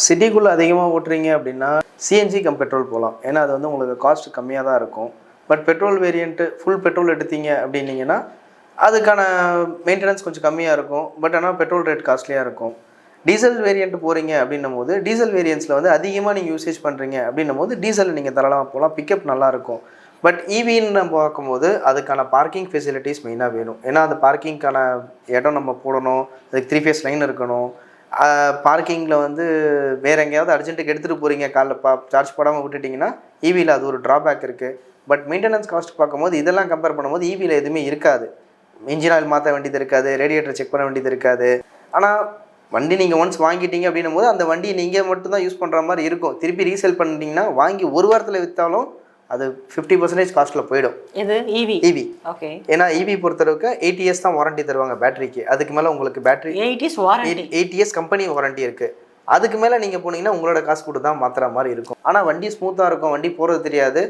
சிட்டிக்குள்ளே அதிகமாக ஓட்டுறீங்க அப்படின்னா சிஎன்ஜி கம் பெட்ரோல் போகலாம் ஏன்னா அது வந்து உங்களுக்கு காஸ்ட் கம்மியாக தான் இருக்கும். But petrol variant full petrol எடுத்தீங்க அப்படின்னீங்கன்னா அதுக்கான மெயின்டெனன்ஸ் கொஞ்சம் கம்மியாக இருக்கும். பட் ஆனால் பெட்ரோல் ரேட் காஸ்ட்லியாக இருக்கும். டீசல் வேரியண்ட் போகிறீங்க அப்படின்னும் போது டீசல் வேரியன்ஸில் வந்து அதிகமாக நீங்கள் யூசேஜ் பண்ணுறீங்க அப்படின்னும் போது டீசல் நீங்கள் தரலாம் போகலாம் பிக்கப் நல்லாயிருக்கும் பட் ஈவின்னு நம்ம பார்க்கும்போது அதுக்கான பார்க்கிங் ஃபெசிலிட்டிஸ் மெயினாக வேணும். ஏன்னா அந்த பார்க்கிங்க்கான இடம் நம்ம போடணும். அதுக்கு த்ரீ ஃபேஸ் லைன் இருக்கணும். பார்க்கிங்கில் வந்து வேற எங்கேயாவது அர்ஜென்ட்டுக்கு எடுத்துகிட்டு போகிறீங்க காலைல பா சார்ஜ் போடாமல் விட்டுட்டிங்கன்னா ஈவியில் அது ஒரு ட்ராபேக் இருக்குது பட் மெயின்டெனன்ஸ் காஸ்ட் பார்க்கும்போது இதெல்லாம் கம்பேர் பண்ணும்போது ஈவியில் எதுவுமே இருக்காது. இன்ஜின் ஆயில் மாற்ற வேண்டியது இருக்காது ரேடியேட்டர் செக் பண்ண வேண்டியது இருக்காது. ஆனால் வண்டி நீங்கள் ஒன்ஸ் வாங்கிட்டீங்க அப்படின்னும் போது அந்த வண்டியை நீங்கள் மட்டும்தான் யூஸ் பண்ணுற மாதிரி இருக்கும். திருப்பி ரீசேல் பண்ணிட்டீங்கன்னா வாங்கி ஒரு வாரத்தில் விற்றாலும் அது ஃபிஃப்டி பர்சன்டேஜ் காஸ்ட்டில் போயிடும். இது E இவி ஈவி ஓகே ஏன்னா ஈவி பொறுத்தளவுக்கு எயிட் இயர்ஸ் தான் வாரண்டி தருவாங்க பேட்டரிக்கு அதுக்கு மேலே உங்களுக்கு battery eight is warranty eight years company warranty இருக்கு. அதுக்கு மேலே நீங்கள் போனீங்கன்னா உங்களோட காசு கொடுத்து தான் மாற்றுற மாதிரி இருக்கும். ஆனால் வண்டி ஸ்மூத்தாக இருக்கும். வண்டி போகிறது தெரியாது.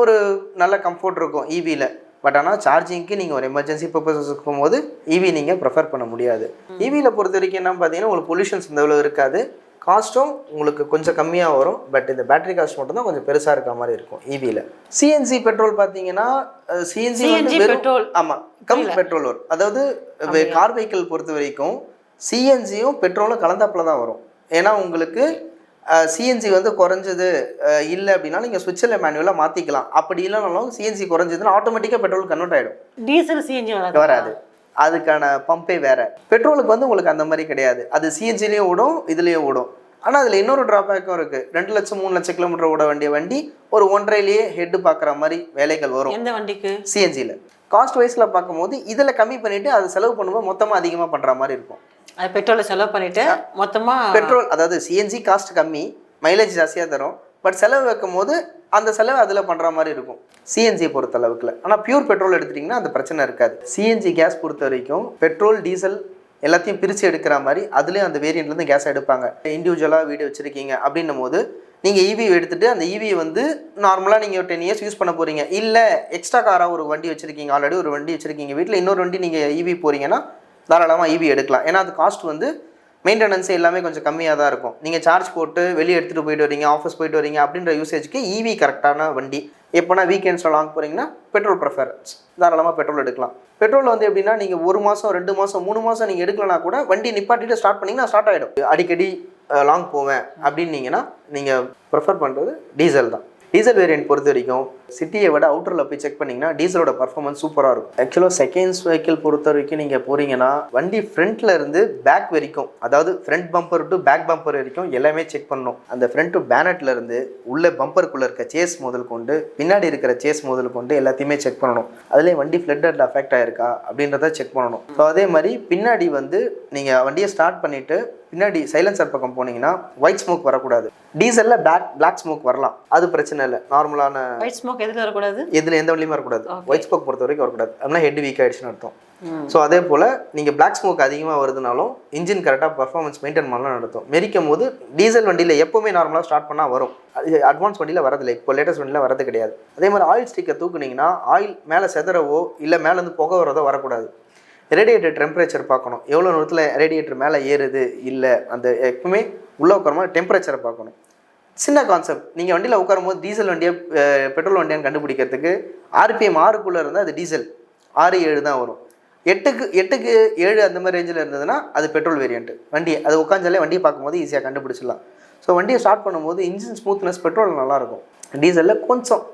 ஒரு நல்ல கம்ஃபர்ட் இருக்கும் ஈவியில் பட் ஆனால் சார்ஜிங்க்கு நீங்கள் ஒரு எமர்ஜென்சி பர்பஸஸ் போகும்போது ஈவி நீங்கள் ப்ரிஃபர் பண்ண முடியாது. ஈவியில் பொறுத்த வரைக்கும் என்ன பார்த்தீங்கன்னா உங்களுக்கு பொல்யூஷன்ஸ் இந்த அளவு இருக்காது. காஸ்ட்டும் உங்களுக்கு கொஞ்சம் கம்மியாக வரும். பட் இந்த பேட்டரி காஸ்ட் மட்டும் தான் கொஞ்சம் பெருசாக இருக்க மாதிரி இருக்கும் ஈவியில் சிஎன்சி பெட்ரோல் பார்த்தீங்கன்னா சிஎன்சி petrol. ஆமாம் கம் பெட்ரோல் வரும். அதாவது கார் வெஹிக்கிள் பொறுத்த வரைக்கும் சிஎன்ஜியும் பெட்ரோலும் கலந்தாப்புல தான் வரும். ஏன்னா உங்களுக்கு சிஎன்ஜி வந்து குறைஞ்சது இல்லை அப்படின்னா நீங்கள் சுவிட்சில் மேனுவலாக மாற்றிக்கலாம் அப்படி இல்லைனாலும் சிஎன்ஜி குறைஞ்சதுன்னா ஆட்டோமேட்டிக்காக பெட்ரோல் கன்வெர்ட் ஆகிடும் டீசல் சிஎன்ஜி வராது. அதுக்கான பம்பே வேற. பெட்ரோலுக்கு வந்து உங்களுக்கு அந்த மாதிரி கிடையாது. அது சிஎன்ஜிலையும் ஓடும் இதுலேயும் ஓடும். ஆனால் அதில் இன்னொரு ட்ராபேக்கும் இருக்குது ரெண்டு லட்சம் மூணு லட்சம் கிலோமீட்டர் ஓட வேண்டிய வண்டி ஒரு ஒன்றரைலேயே ஹெட்டு பார்க்குற மாதிரி வேலைகள் வரும். எந்த வண்டிக்கு? சிஎன்ஜியில் காஸ்ட் வைஸில் பார்க்கும்போது இதில் கம்மி பண்ணிவிட்டு அதை செலவு பண்ணும்போது மொத்தமாக அதிகமாக பண்ணுற மாதிரி இருக்கும். அது பெட்ரோலை செலவு பண்ணிட்டு மொத்தமா பெட்ரோல் அதாவது சிஎன்ஜி காஸ்ட் கம்மி மைலேஜ் ஜாஸ்தியாக தரும். பட் செலவு வைக்கும் போது அந்த செலவு அதில் பண்ணுற மாதிரி இருக்கும். சிஎன்ஜி பொறுத்த அளவுக்குல ஆனால் பியூர் பெட்ரோல் எடுத்துட்டிங்கன்னா அந்த பிரச்சனை இருக்காது. சிஎன்ஜி கேஸ் பொறுத்த வரைக்கும் பெட்ரோல் டீசல் எல்லாத்தையும் பிரித்து எடுக்கிற மாதிரி அதுலேயும் அந்த வேரியண்ட்லேருந்து கேஸ் எடுப்பாங்க. இண்டிவிஜுவலாக வீடு வச்சுருக்கீங்க அப்படின்னும் போது நீங்கள் ஈவி எடுத்துகிட்டு அந்த ஈவி வந்து நார்மலாக நீங்கள் ஒரு டென் இயர்ஸ் யூஸ் பண்ண போகிறீங்க இல்லை எக்ஸ்ட்ரா காராக ஒரு வண்டி வச்சுருக்கீங்க. ஆல்ரெடி ஒரு வண்டி வச்சுருக்கீங்க. வீட்டில் இன்னொரு வண்டி நீங்கள் ஈவி போகிறீங்கன்னா தாராளமாக ஈவி எடுக்கலாம். ஏன்னா அது காஸ்ட் வந்து மெயின்டெனன்ஸ் எல்லாமே கொஞ்சம் கம்மியாக தான் இருக்கும். நீங்கள் சார்ஜ் போட்டு வெளியே எடுத்துகிட்டு போயிட்டு வரீங்க ஆஃபீஸ் போயிட்டு வரீங்க அப்படின்ற யூசேஜ்க்கு ஈவி கரெக்டான வண்டி. எப்போனா வீக்கெண்ட்ஸில் லாங் போகிறீங்கன்னா பெட்ரோல் ப்ரிஃபரன்ஸ் தாராளமாக பெட்ரோல் எடுக்கலாம். பெட்ரோல் வந்து எப்படின்னா நீங்கள் ஒரு மாதம் ரெண்டு மாதம் மூணு மாதம் நீங்கள் எடுக்கலனா கூட வண்டி நிப்பாட்டிட்டு ஸ்டார்ட் பண்ணிங்கன்னா ஸ்டார்ட் ஆகிடும் அடிக்கடி லாங் போவேன் அப்படின்னீங்கன்னா நீங்கள் ப்ரிஃபர் பண்ணுறது டீசல் தான். டீசல் வேரியன்ட் பொறுத்த வரைக்கும் சிட்டியை விட அவுட்டரில் போய் செக் பண்ணிங்கன்னா டீசலோட பர்ஃபார்மன்ஸ் சூப்பராக இருக்கும். ஆக்சுவலாக செகண்ட்ஸ் வெஹிக்கிள் பொறுத்த வரைக்கும் நீங்கள் போகிறீங்கன்னா வண்டி ஃப்ரண்ட்டில் இருந்து பேக் வரைக்கும் அதாவது front bumper to back bumper வரைக்கும் எல்லாமே செக் பண்ணணும். அந்த ஃப்ரண்ட் டு பேனட்டில் இருந்து உள்ள பம்பருக்குள்ளே இருக்க சேஸ் முதல் கொண்டு பின்னாடி இருக்கிற சேஸ் முதல் கொண்டு எல்லாத்தையுமே செக் பண்ணணும். அதுலேயே வண்டி ஃப்ளட்டரில் அஃபெக்ட் ஆயிருக்கா அப்படின்றத செக் பண்ணணும். ஸோ அதே மாதிரி பின்னாடி வந்து நீங்கள் வண்டியை ஸ்டார்ட் பண்ணிவிட்டு பின்னாடி சைலன்சர் பக்கம் போனீங்கன்னா ஒயிட் ஸ்மோக் வரக்கூடாது. டீசலில் பிளாக் பிளாக் ஸ்மோக் வரலாம். அது பிரச்சனை இல்லை. நார்மலான ஒயிட் ஸ்மோக் எதுல வரக்கூடாது? எதில் எந்த வழியுமே வரக்கூடாது. ஒயிட் ஸ்மோக் பொறுத்த வரைக்கும் வரக்கூடாது. அப்படின்னா ஹெட் வீக் ஆயிடுச்சுன்னு அர்த்தம். ஸோ அதே போல் நீங்கள் பிளாக் ஸ்மோக் அதிகமாக வருதுனாலும் இன்ஜின் கரெக்டாக பர்ஃபார்மன்ஸ் மெயின்டைன் பண்ணலாம் நடத்தும் மெரிக்கும் போது டீசல் வண்டியில் எப்போவுமே நார்மலாக ஸ்டார்ட் பண்ணால் வரும். அது அட்வான்ஸ் வண்டியில் வரதில்லை. இப்போ லேட்டஸ்ட் வண்டியில் வரது கிடையாது. அதே மாதிரி ஆயில் ஸ்டிக்கை தூக்குனீங்கன்னா ஆயில் மேலே செதறவோ இல்லை மேலேருந்து புகை வரதோ வரக்கூடாது. ரேடியேட்டர் டெம்பரேச்சர் பார்க்கணும். எவ்வளோ நேரத்தில் ரேடியேட்டர் மேலே ஏறுது இல்லை அந்த எப்பவுமே உள்ளே உட்காரமா டெம்பரேச்சரை பார்க்கணும். சின்ன கான்செப்ட் நீங்கள் வண்டியில் உட்காரும்போது டீசல் வண்டியை பெட்ரோல் வண்டியான்னு கண்டுபிடிக்கிறதுக்கு ஆர்பிஎம் ஆறுக்குள்ளே இருந்தால் அது டீசல் ஆறு ஏழு தான் வரும். எட்டுக்கு எட்டுக்கு ஏழு அந்த மாதிரி ரேஞ்சில் இருந்ததுன்னா அது பெட்ரோல் வேரியண்ட் வண்டி அது உட்காந்தாலே வண்டியை பார்க்கும்போது ஈஸியாக கண்டுபிடிச்சிடலாம். ஸோ வண்டியை ஸ்டார்ட் பண்ணும்போது இன்ஜின் ஸ்மூத்னஸ் பெட்ரோல் நல்லாயிருக்கும். டீசலில் கொஞ்சம்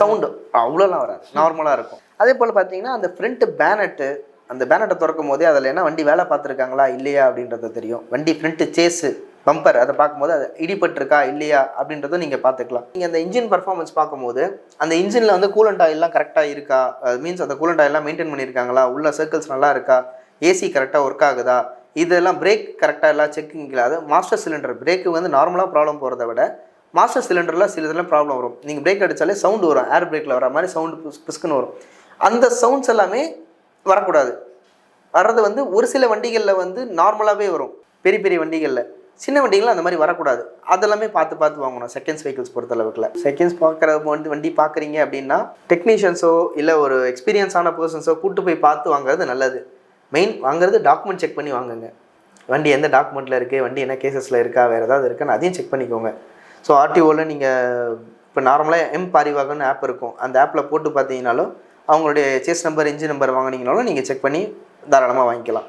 சவுண்டு அவ்வளோலாம் வராது. நார்மலாக இருக்கும். அதே போல் பார்த்தீங்கன்னா அந்த ஃப்ரண்ட் பேனட்டு அந்த பேனட்டை திறக்கும் போதே அதில் என்ன வண்டி வேலை பார்த்துருக்காங்களா இல்லையா அப்படின்றது தெரியும். வண்டி ஃப்ரண்ட்டு சேஸு பம்பர் அதை பார்க்கும்போது அது இடிபட்டிருக்கா இல்லையா அப்படின்றதும் நீங்கள் பார்த்துக்கலாம். நீங்கள் அந்த இன்ஜின் பர்ஃபார்மன்ஸ் பார்க்கும்போது அந்த இன்ஜினில் வந்து கூலண்ட் ஆயிலெலாம் கரெக்டாக இருக்கா? மீன்ஸ் அந்த கூலண்ட் ஆயிலெலாம் மெயின்டைன் பண்ணியிருக்காங்களா? உள்ள சர்க்கிள்ஸ் நல்லா இருக்கா? ஏசி கரெக்டாக ஒர்க் ஆகுதா? இதெல்லாம் பிரேக் கரெக்டாக எல்லாம் செக்கிங் அது மாஸ்டர் சிலிண்டர் பிரேக்கு வந்து நார்மலாக ப்ராப்ளம் போகிறத விட மாஸ்டர் சிலிண்டரில் சில இதெல்லாம் ப்ராப்ளம் வரும். நீங்கள் பிரேக் அடித்தாலே சவுண்டு வரும் ஏர் பிரேக்கில் வர மாதிரி சவுண்டு பிஸ்குன்னு வரும். அந்த சவுண்ட்ஸ் எல்லாமே வரக்கூடாது. வர்றது வந்து ஒரு சில வண்டிகளில் வந்து நார்மலாகவே வரும். பெரிய பெரிய வண்டிகளில். சின்ன வண்டிகள் அந்த மாதிரி வரக்கூடாது. அதெல்லாமே பார்த்து பார்த்து வாங்கணும் செகண்ட்ஸ் வெஹிக்கிள்ஸ் பொறுத்தளவுக்கு செகண்ட்ஸ் பார்க்குற வந்து வண்டி பார்க்குறீங்க அப்படின்னா டெக்னீஷியன்ஸோ இல்லை ஒரு எக்ஸ்பீரியன்ஸான பர்சன்ஸோ கூட்டு போய் பார்த்து வாங்குறது நல்லது. மெயின் வாங்குறது டாக்குமெண்ட் செக் பண்ணி வாங்குங்க. வண்டி எந்த டாக்குமெண்ட்டில் இருக்குது வண்டி என்ன கேசஸில் இருக்கா வேறு ஏதாவது இருக்கான்னு அதையும் செக் பண்ணிக்கோங்க. ஸோ ஆர்டிஓவில் நீங்கள் இப்போ நார்மலாக எம் பாரிவாகன் ஆப் இருக்கும். அந்த ஆப்பில் போட்டு பார்த்தீங்கனாலும் அவங்களுடைய சேஸ் நம்பர் இன்ஜின் நம்பர் வாங்கினீங்கனாலும் நீங்கள் செக் பண்ணி தாராளமாக வாங்கிக்கலாம்.